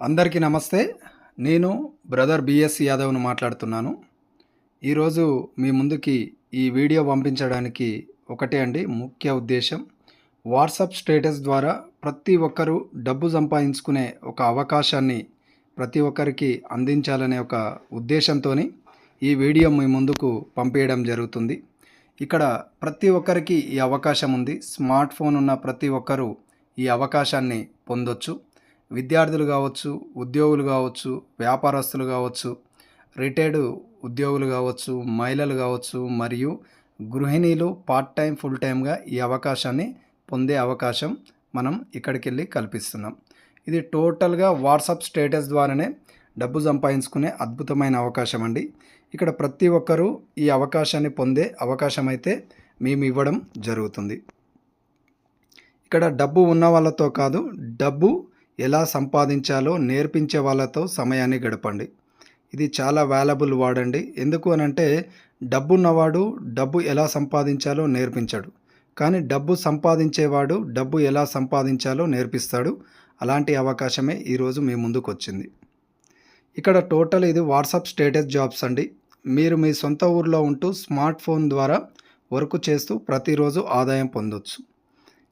అందరికీ నమస్తే. నేను బ్రదర్ బిఎస్ యాదవ్ను మాట్లాడుతున్నాను. ఈరోజు మీ ముందుకి ఈ వీడియో పంపించడానికి ఒకటే అండి ముఖ్య ఉద్దేశం. వాట్సాప్ స్టేటస్ ద్వారా ప్రతి ఒక్కరూ డబ్బు సంపాదించుకునే ఒక అవకాశాన్ని ప్రతి ఒక్కరికి అందించాలనే ఒక ఉద్దేశంతో ఈ వీడియో మీ ముందుకు పంపించడం జరుగుతుంది. ఇక్కడ ప్రతి ఒక్కరికి ఈ అవకాశం ఉంది. స్మార్ట్ ఫోన్ ఉన్న ప్రతి ఒక్కరూ ఈ అవకాశాన్ని పొందొచ్చు. విద్యార్థులు కావచ్చు ఉద్యోగులు కావచ్చు వ్యాపారస్తులు కావచ్చు రిటైర్డ్ ఉద్యోగులు కావచ్చు మహిళలు కావచ్చు మరియు గృహిణీలు పార్ట్ టైం ఫుల్ టైమ్గా ఈ అవకాశాన్ని పొందే అవకాశం మనం ఇక్కడికి వెళ్ళి కల్పిస్తున్నాం. ఇది టోటల్గా వాట్సాప్ స్టేటస్ ద్వారానే డబ్బు సంపాదించుకునే అద్భుతమైన అవకాశం అండి. ఇక్కడ ప్రతి ఒక్కరూ ఈ అవకాశాన్ని పొందే అవకాశం అయితే మేము ఇవ్వడం జరుగుతుంది. ఇక్కడ డబ్బు ఉన్న వాళ్ళతో కాదు డబ్బు ఎలా సంపాదించాలో నేర్పించే వాళ్ళతో సమయాన్ని గడపండి. ఇది చాలా వాల్యబుల్ వాడండి. ఎందుకు అని అంటే డబ్బు ఉన్నవాడు డబ్బు ఎలా సంపాదించాలో నేర్పించాడు. కానీ డబ్బు సంపాదించేవాడు డబ్బు ఎలా సంపాదించాలో నేర్పిస్తాడు. అలాంటి అవకాశమే ఈరోజు మీ ముందుకు వచ్చింది ఇక్కడ టోటల్ ఇది వాట్సాప్ స్టేటస్ జాబ్స్ అండి. మీరు మీ సొంత ఊర్లో ఉంటూ స్మార్ట్ ఫోన్ ద్వారా వర్క్ చేస్తూ ప్రతిరోజు ఆదాయం పొందొచ్చు.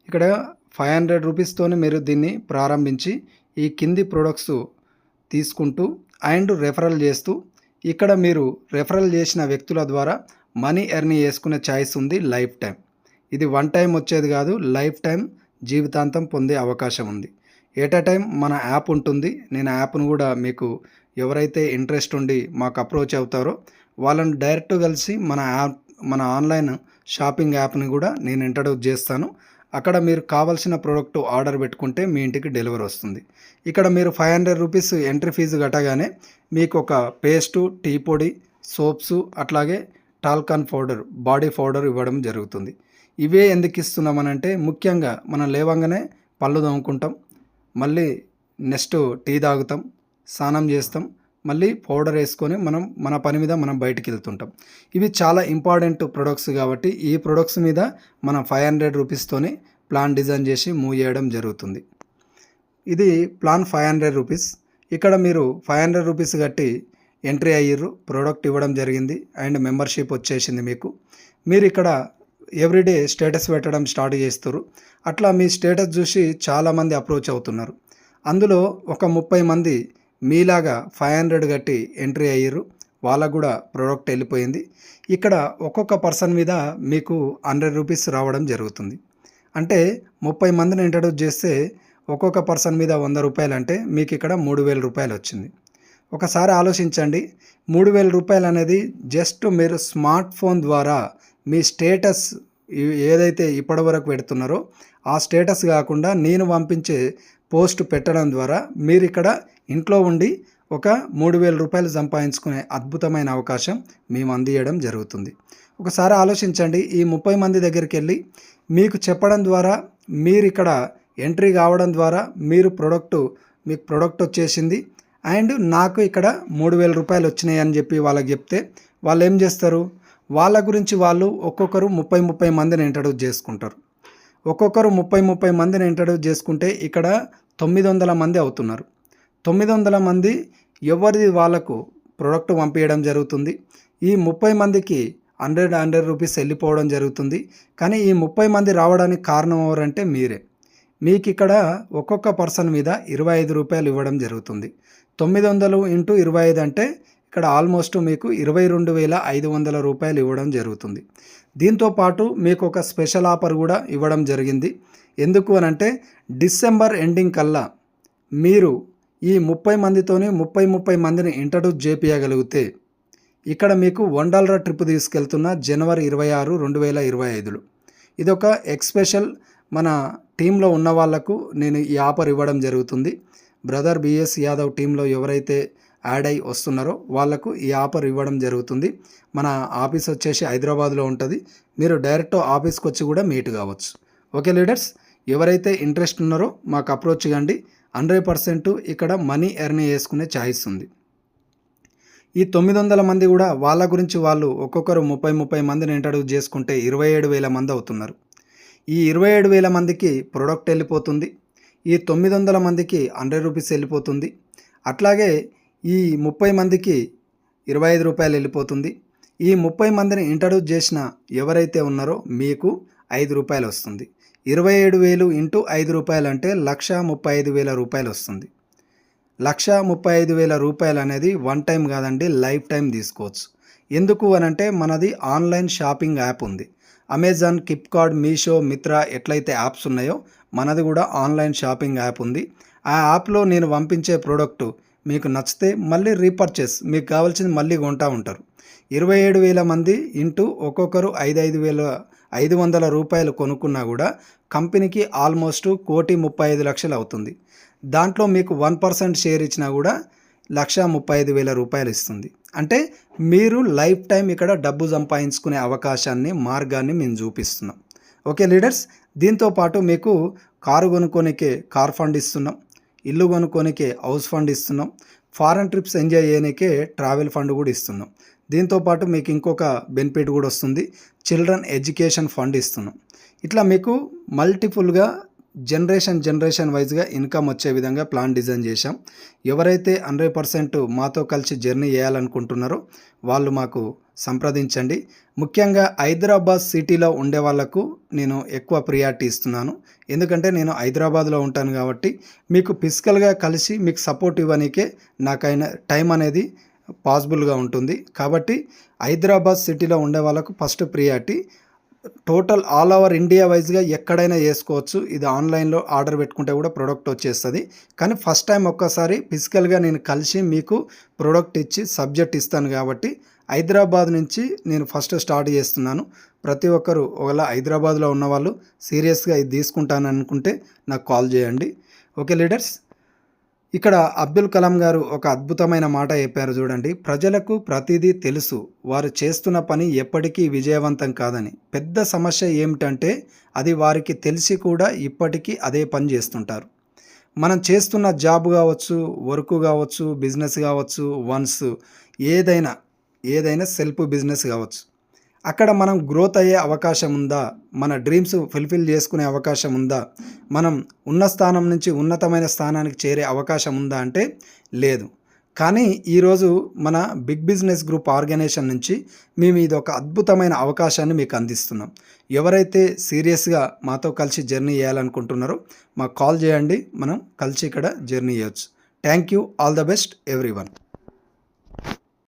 ఇక్కడ ఫైవ్ హండ్రెడ్ రూపీస్తోనే మీరు దీన్ని ప్రారంభించి ఈ కింది ప్రొడక్ట్స్ తీసుకుంటూ అండ్ రెఫరల్ చేస్తూ ఇక్కడ మీరు రెఫరల్ చేసిన వ్యక్తుల ద్వారా మనీ ఎర్న్ చేసుకునే ఛాయిస్ ఉంది లైఫ్ టైం. ఇది వన్ టైం వచ్చేది కాదు లైఫ్ టైం జీవితాంతం పొందే అవకాశం ఉంది. ఎట్ అ టైం మన యాప్ ఉంటుంది. నేను యాప్ను కూడా మీకు ఎవరైతే ఇంట్రెస్ట్ ఉండి మాకు అప్రోచ్ అవుతారో వాళ్ళని డైరెక్ట్ కలిసి మన యాప్ మన ఆన్లైన్ షాపింగ్ యాప్ని కూడా నేను ఇంట్రడ్యూస్ చేస్తాను. అక్కడ మీరు కావాల్సిన ప్రోడక్ట్ ఆర్డర్ పెట్టుకుంటే మీ ఇంటికి డెలివరీ వస్తుంది. ఇక్కడ మీరు five hundred rupees entry fee కట్టగానే మీకు ఒక పేస్టు టీ పొడి సోప్స్ అట్లాగే టాల్కాన్ పౌడర్ బాడీ పౌడర్ ఇవ్వడం జరుగుతుంది. ఇవే ఎందుకు ఇస్తున్నామనంటే ముఖ్యంగా మనం లేవంగానే పళ్ళు తోముకుంటాం మళ్ళీ నెక్స్ట్ టీ తాగుతాం స్నానం చేస్తాం మళ్ళీ పౌడర్ వేసుకొని మనం మన పని మీద మనం బయటికి వెళ్తుంటాం. ఇవి చాలా ఇంపార్టెంట్ ప్రొడక్ట్స్ కాబట్టి ఈ ప్రొడక్ట్స్ మీద మనం ఫైవ్ హండ్రెడ్ రూపీస్తోని ప్లాన్ డిజైన్ చేసి మూవ్ చేయడం జరుగుతుంది. ఇది ప్లాన్ ఫైవ్ హండ్రెడ్ రూపీస్. ఇక్కడ మీరు ఫైవ్ హండ్రెడ్ రూపీస్ కట్టి ఎంట్రీ అయ్యారు ప్రోడక్ట్ ఇవ్వడం జరిగింది అండ్ మెంబర్షిప్ వచ్చేసింది మీకు. మీరు ఇక్కడ ఎవ్రీడే స్టేటస్ పెట్టడం స్టార్ట్ చేస్తారు అట్లా మీ స్టేటస్ చూసి చాలామంది అప్రోచ్ అవుతున్నారు. అందులో ఒక ముప్పై మంది మీలాగా ఫైవ్ హండ్రెడ్ కట్టి ఎంట్రీ అయ్యారు వాళ్ళకు కూడా ప్రోడక్ట్ వెళ్ళిపోయింది. ఇక్కడ ఒక్కొక్క పర్సన్ మీద మీకు హండ్రెడ్ రూపీస్ రావడం జరుగుతుంది. అంటే ముప్పై మందిని ఇంట్రడ్యూస్ చేస్తే ఒక్కొక్క పర్సన్ మీద వంద రూపాయలు అంటే మీకు ఇక్కడ మూడు వేల రూపాయలు వచ్చింది. ఒకసారి ఆలోచించండి. మూడు వేల రూపాయలు అనేది జస్ట్ మీరు స్మార్ట్ ఫోన్ ద్వారా మీ స్టేటస్ ఏదైతే ఏదైతే ఇప్పటివరకు పెడుతున్నారో ఆ స్టేటస్ కాకుండా నేను పంపించే పోస్ట్ పెట్టడం ద్వారా మీరు ఇక్కడ ఇంట్లో ఉండి ఒక మూడు వేల రూపాయలు సంపాదించుకునే అద్భుతమైన అవకాశం మేము అందియడం జరుగుతుంది. ఒకసారి ఆలోచించండి ఈ ముప్పై మంది దగ్గరికి వెళ్ళి మీకు చెప్పడం ద్వారా మీరు ఇక్కడ ఎంట్రీ కావడం ద్వారా మీరు ప్రొడక్ట్ మీకు ప్రొడక్ట్ వచ్చేసింది అండ్ నాకు ఇక్కడ మూడు వేల రూపాయలు వచ్చినాయి అని చెప్పి వాళ్ళకి చెప్తే వాళ్ళు ఏం చేస్తారు? వాళ్ళ గురించి వాళ్ళు ఒక్కొక్కరు ముప్పై ముప్పై మందిని ఇంట్రడ్యూస్ చేసుకుంటారు. ఒక్కొక్కరు ముప్పై ముప్పై మందిని ఇంట్రడ్యూస్ చేసుకుంటే ఇక్కడ తొమ్మిది వందల మంది అవుతున్నారు. తొమ్మిది వందల మంది ఎవరిది వాళ్ళకు ప్రోడక్ట్ పంపించడం జరుగుతుంది. ఈ ముప్పై మందికి హండ్రెడ్ హండ్రెడ్ రూపీస్ వెళ్ళిపోవడం జరుగుతుంది. కానీ ఈ ముప్పై మంది రావడానికి కారణం ఎవరంటే మీరే. మీకు ఇక్కడ ఒక్కొక్క పర్సన్ మీద ఇరవై ఐదు రూపాయలు ఇవ్వడం జరుగుతుంది. తొమ్మిది వందలు ఇంటూ ఇరవై ఐదు అంటే ఇక్కడ ఆల్మోస్ట్ మీకు ఇరవై రెండు వేల ఐదు వందల రూపాయలు ఇవ్వడం జరుగుతుంది. దీంతో పాటు మీకు ఒక స్పెషల్ ఆఫర్ కూడా ఇవ్వడం జరిగింది. ఎందుకు అని అంటే డిసెంబర్ ఎండింగ్ కల్లా మీరు ఈ ముప్పై మందితోనే ముప్పై ముప్పై మందిని ఇంట్రడ్యూస్ చేపియగలిగితే ఇక్కడ మీకు వన్ డాలర్ ట్రిప్ తీసుకెళ్తున్న జనవరి ఇరవై ఆరు రెండు వేల ఇరవై ఐదులో. ఇదొక ఎక్స్పెషల్ మన టీంలో ఉన్న వాళ్ళకు నేను ఈ ఆఫర్ ఇవ్వడం జరుగుతుంది. బ్రదర్ బిఎస్ యాదవ్ టీంలో ఎవరైతే యాడ్ అయి వస్తున్నారో వాళ్ళకు ఈ ఆఫర్ ఇవ్వడం జరుగుతుంది. మన ఆఫీస్ వచ్చేసి హైదరాబాద్లో ఉంటుంది. మీరు డైరెక్ట్ ఆఫీస్కి వచ్చి కూడా మీట్ కావచ్చు. Okay leaders? ఎవరైతే ఇంట్రెస్ట్ ఉన్నారో మాకు అప్రోచ్ కండి హండ్రెడ్ పర్సెంట్ ఇక్కడ మనీ ఎర్న్ చేసుకునే ఛాయిస్ ఉంది. ఈ తొమ్మిది వందల మంది కూడా వాళ్ళ గురించి వాళ్ళు ఒక్కొక్కరు ముప్పై ముప్పై మందిని ఇంట్రడ్యూస్ చేసుకుంటే ఇరవై ఏడు వేల మంది అవుతున్నారు. ఈ ఇరవై ఏడు వేల మందికి ప్రొడక్ట్ వెళ్ళిపోతుంది. ఈ తొమ్మిది వందల మందికి హండ్రెడ్ రూపీస్ వెళ్ళిపోతుంది. అట్లాగే ఈ ముప్పై మందికి ఇరవై ఐదు రూపాయలు వెళ్ళిపోతుంది. ఈ ముప్పై మందిని ఇంట్రడ్యూస్ చేసిన ఎవరైతే ఉన్నారో మీకు ఐదు రూపాయలు వస్తుంది. ఇరవై ఏడు వేలు ఇంటూ ఐదు రూపాయలు అంటే లక్ష ముప్పై ఐదు వేల రూపాయలు వస్తుంది. లక్ష ముప్పై ఐదు వేల రూపాయలు అనేది వన్ టైం కాదండి లైఫ్ టైం తీసుకోవచ్చు. ఎందుకు అని అంటే మనది ఆన్లైన్ షాపింగ్ యాప్ ఉంది. అమెజాన్ ఫ్లిప్కార్ట్ మీషో మిత్రా ఎట్లయితే యాప్స్ ఉన్నాయో మనది కూడా ఆన్లైన్ షాపింగ్ యాప్ ఉంది. ఆ యాప్లో నేను పంపించే ప్రోడక్ట్ మీకు నచ్చితే మళ్ళీ రీపర్చేస్ మీకు కావాల్సింది మళ్ళీ కొంటా ఉంటారు. ఇరవై ఏడు వేల మంది ఇంటూ ఒక్కొక్కరు ఐదు ఐదు వేల ఐదు వందల రూపాయలు కొనుక్కున్నా కూడా కంపెనీకి ఆల్మోస్ట్ కోటి ముప్పై ఐదు లక్షలు అవుతుంది. దాంట్లో మీకు వన్ పర్సెంట్ షేర్ ఇచ్చినా కూడా లక్ష ముప్పై ఐదు వేల రూపాయలు ఇస్తుంది. అంటే మీరు లైఫ్ టైం ఇక్కడ డబ్బు సంపాదించుకునే అవకాశాన్ని మార్గాన్ని మేము చూపిస్తున్నాం. ఓకే లీడర్స్ దీంతో పాటు మీకు కారు కొనుక్కోనికే కార్ ఫండ్ ఇస్తున్నాం. ఇల్లు కొనుక్కోనికే హౌస్ ఫండ్ ఇస్తున్నాం. ఫారెన్ ట్రిప్స్ ఎంజాయ్ చేయడానికే ట్రావెల్ ఫండ్ కూడా ఇస్తున్నాం. దీంతో పాటు మీకు ఇంకొక బెనిఫిట్ కూడా వస్తుంది. చిల్డ్రన్ ఎడ్యుకేషన్ ఫండ్ ఇస్తున్నాం. ఇట్లా మీకు మల్టిపుల్గా జనరేషన్ జనరేషన్ వైజ్గా ఇన్కమ్ వచ్చే విధంగా ప్లాన్ డిజైన్ చేశాం. ఎవరైతే హండ్రెడ్ పర్సెంట్ మాతో కలిసి జర్నీ చేయాలనుకుంటున్నారో వాళ్ళు మాకు సంప్రదించండి. ముఖ్యంగా హైదరాబాద్ సిటీలో ఉండే వాళ్ళకు నేను ఎక్కువ ప్రియారిటీ ఇస్తున్నాను. ఎందుకంటే నేను హైదరాబాద్లో ఉంటాను కాబట్టి మీకు ఫిజికల్గా కలిసి మీకు సపోర్ట్ ఇవ్వనీకే నాకైనా టైం అనేది పాసిబుల్గా ఉంటుంది. కాబట్టి హైదరాబాద్ సిటీలో ఉండే వాళ్ళకు first priority total all over India వైజ్గా ఎక్కడైనా చేసుకోవచ్చు ఇది ఆన్లైన్లో ఆర్డర్ పెట్టుకుంటే కూడా ప్రోడక్ట్ వచ్చేస్తుంది. కానీ ఫస్ట్ టైం ఒక్కసారి ఫిజికల్గా నేను కలిసి మీకు ప్రోడక్ట్ ఇచ్చి సబ్జెక్ట్ ఇస్తాను కాబట్టి హైదరాబాద్ నుంచి నేను ఫస్ట్ స్టార్ట్ చేస్తున్నాను. ప్రతి ఒక్కరు ఒకవేళ హైదరాబాద్లో ఉన్న వాళ్ళు సీరియస్గా ఇది తీసుకుంటాను అనుకుంటే నాకు కాల్ చేయండి. ఓకే లీడర్స్ ఇక్కడ అబ్దుల్ కలాం గారు ఒక అద్భుతమైన మాట చెప్పారు చూడండి. ప్రజలకు ప్రతిదీ తెలుసు. వారు చేస్తున్న పని ఎప్పటికీ విజయవంతం కాదని. పెద్ద సమస్య ఏమిటంటే అది వారికి తెలిసి కూడా ఇప్పటికీ అదే పని చేస్తుంటారు. మనం చేస్తున్న జాబ్ కావచ్చు వర్క్ కావచ్చు బిజినెస్ కావచ్చు వన్స్ ఏదైనా ఏదైనా సెల్ఫ్ బిజినెస్ కావచ్చు. అక్కడ మనం గ్రోత్ అయ్యే అవకాశం ఉందా? మన డ్రీమ్స్ ఫుల్ఫిల్ చేసుకునే అవకాశం ఉందా? మనం ఉన్న స్థానం నుంచి ఉన్నతమైన స్థానానికి చేరే అవకాశం ఉందా అంటే లేదు. కానీ ఈరోజు మన బిగ్ బిజినెస్ గ్రూప్ ఆర్గనైజేషన్ నుంచి మేము ఇది ఒక అద్భుతమైన అవకాశాన్ని మీకు అందిస్తున్నాం. ఎవరైతే సీరియస్గా మాతో కలిసి జర్నీ చేయాలనుకుంటున్నారో మాకు కాల్ చేయండి. మనం కలిసి ఇక్కడ జర్నీ చేయొచ్చు. Thank you all the best every one